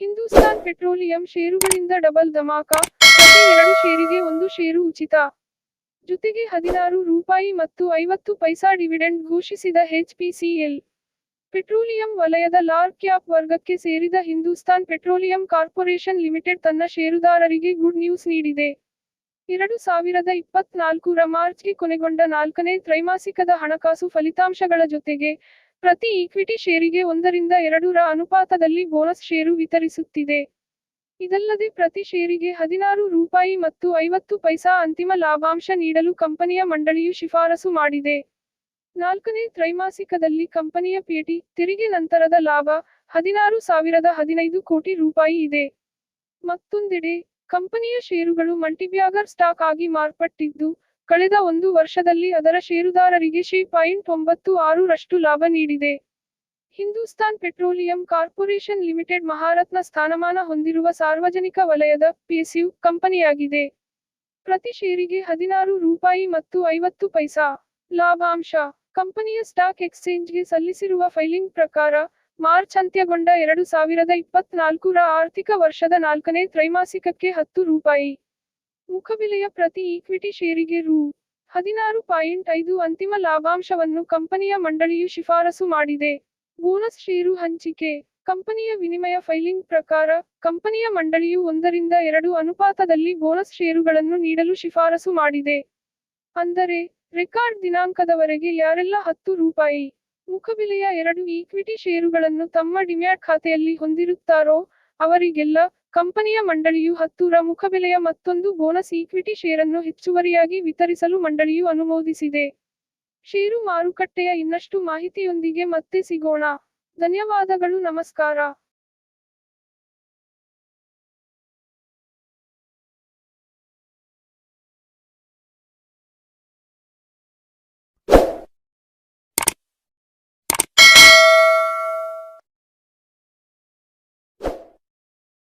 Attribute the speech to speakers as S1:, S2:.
S1: Hindustan petroleum ಷೇರುಗಳಿಂದ double ಧಮಾಕ, ಪ್ರತಿ ಎರಡು ಷೇರಿಗೆ ಒಂದು ಷೇರು ಉಚಿತ. ಜೊತೆಗೆ ಹದಿನಾರು ರೂಪಾಯಿ ಮತ್ತು ಐವತ್ತು ಪೈಸಾ ಡಿವಿಡೆಂಡ್ ಘೋಷಿಸಿದ ಎಚ್ಪಿಸಿಎಲ್ ಪೆಟ್ರೋಲಿಯಂ ವಲಯದ ಲಾರ್ ಕ್ಯಾಪ್ ವರ್ಗಕ್ಕೆ ಸೇರಿದ ಹಿಂದೂಸ್ತಾನ್ ಪೆಟ್ರೋಲಿಯಂ ಕಾರ್ಪೊರೇಷನ್ ಲಿಮಿಟೆಡ್ ತನ್ನ ಷೇರುದಾರರಿಗೆ ಗುಡ್ ನ್ಯೂಸ್ ನೀಡಿದೆ. ಎರಡು ಸಾವಿರದ ಇಪ್ಪತ್ನಾಲ್ಕರ ಮಾರ್ಚ್ಗೆ ಕೊನೆಗೊಂಡ ನಾಲ್ಕನೇ ತ್ರೈಮಾಸಿಕದ ಹಣಕಾಸು ಫಲಿತಾಂಶಗಳ ಜೊತೆಗೆ ಪ್ರತಿ ಇಕ್ವಿಟಿ ಷೇರಿಗೆ ಒಂದರಿಂದ ಎರಡರ ಅನುಪಾತದಲ್ಲಿ ಬೋನಸ್ ಷೇರು ವಿತರಿಸುತ್ತಿದೆ. ಇದಲ್ಲದೆ ಪ್ರತಿ ಷೇರಿಗೆ ಹದಿನಾರು ರೂಪಾಯಿ ಮತ್ತು ಐವತ್ತು ಪೈಸಾ ಅಂತಿಮ ಲಾಭಾಂಶ ನೀಡಲು ಕಂಪನಿಯ ಮಂಡಳಿಯು ಶಿಫಾರಸು ಮಾಡಿದೆ. ನಾಲ್ಕನೇ ತ್ರೈಮಾಸಿಕದಲ್ಲಿ ಕಂಪನಿಯ ಪೇಟಿ, ತೆರಿಗೆ ನಂತರದ ಲಾಭ ಹದಿನಾರು ಸಾವಿರದ ಹದಿನೈದು ಕೋಟಿ ರೂಪಾಯಿ ಇದೆ. ಮತ್ತೊಂದೆಡೆ, ಕಂಪನಿಯ ಷೇರುಗಳು ಮಲ್ಟಿಬ್ಯಾಗರ್ ಸ್ಟಾಕ್ ಆಗಿ ಮಾರ್ಪಟ್ಟಿದ್ದು ಕಳೆದ ಒಂದು ವರ್ಷದಲ್ಲಿ ಅದರ ಷೇರುದಾರರಿಗೆ ಶೇ ಪಾಯಿಂಟ್ ಒಂಬತ್ತು ಆರು ರಷ್ಟು ಲಾಭ ನೀಡಿದೆ. Hindustan Petroleum Corporation Limited Maharatna ಸ್ಥಾನಮಾನ ಹೊಂದಿರುವ ಸಾರ್ವಜನಿಕ ವಲಯದ ಪಿಎಸ್ಯು ಕಂಪನಿಯಾಗಿದೆ. ಪ್ರತಿ ಷೇರಿಗೆ ಹದಿನಾರು ರೂಪಾಯಿ ಮತ್ತು ಐವತ್ತು ಪೈಸಾ ಲಾಭಾಂಶ. ಕಂಪನಿಯ ಸ್ಟಾಕ್ ಎಕ್ಸ್ಚೇಂಜ್ಗೆ ಸಲ್ಲಿಸಿರುವ ಫೈಲಿಂಗ್ ಪ್ರಕಾರ ಮಾರ್ಚ್ ಅಂತ್ಯಗೊಂಡ ಎರಡು ಸಾವಿರದ ಇಪ್ಪತ್ನಾಲ್ಕರ ಆರ್ಥಿಕ ವರ್ಷದ ನಾಲ್ಕನೇ ತ್ರೈಮಾಸಿಕಕ್ಕೆ ಹತ್ತು ರೂಪಾಯಿ. ಮುಖಬೆಲೆಯ ಪ್ರತಿ ಈಕ್ವಿಟಿ ಷೇರಿಗೆ ರು. ಹದಿನಾರು ಪಾಯಿಂಟ್ ಐದು ಅಂತಿಮ ಲಾಭಾಂಶವನ್ನು ಕಂಪನಿಯ ಮಂಡಳಿಯು ಶಿಫಾರಸು ಮಾಡಿದೆ. ಬೋನಸ್ ಷೇರು ಹಂಚಿಕೆ. ಕಂಪನಿಯ ವಿನಿಮಯ ಫೈಲಿಂಗ್ ಪ್ರಕಾರ ಕಂಪನಿಯ ಮಂಡಳಿಯು ಒಂದರಿಂದ ಎರಡು ಅನುಪಾತದಲ್ಲಿ ಬೋನಸ್ ಷೇರುಗಳನ್ನು ನೀಡಲು ಶಿಫಾರಸು ಮಾಡಿದೆ. ಅಂದರೆ, ರೆಕಾರ್ಡ್ ದಿನಾಂಕದವರೆಗೆ ಯಾರೆಲ್ಲ ಹತ್ತು ರೂಪಾಯಿ ಮುಖಬೆಲೆಯ ಎರಡು ಈಕ್ವಿಟಿ ಷೇರುಗಳನ್ನು ತಮ್ಮ ಡಿಮ್ಯಾಟ್ ಖಾತೆಯಲ್ಲಿ ಹೊಂದಿರುತ್ತಾರೋ ಅವರಿಗೆಲ್ಲ ಕಂಪನಿಯ ಮಂಡಳಿಯು ಹತ್ತೂರ ಮುಖಬೆಲೆಯ ಮತ್ತೊಂದು ಬೋನಸ್ ಈಕ್ವಿಟಿ ಷೇರನ್ನು ಹೆಚ್ಚುವರಿಯಾಗಿ ವಿತರಿಸಲು ಮಂಡಳಿಯು ಅನುಮೋದಿಸಿದೆ. ಷೇರು ಮಾರುಕಟ್ಟೆಯ ಇನ್ನಷ್ಟು ಮಾಹಿತಿಯೊಂದಿಗೆ ಮತ್ತೆ ಸಿಗೋಣ. ಧನ್ಯವಾದಗಳು, ನಮಸ್ಕಾರ.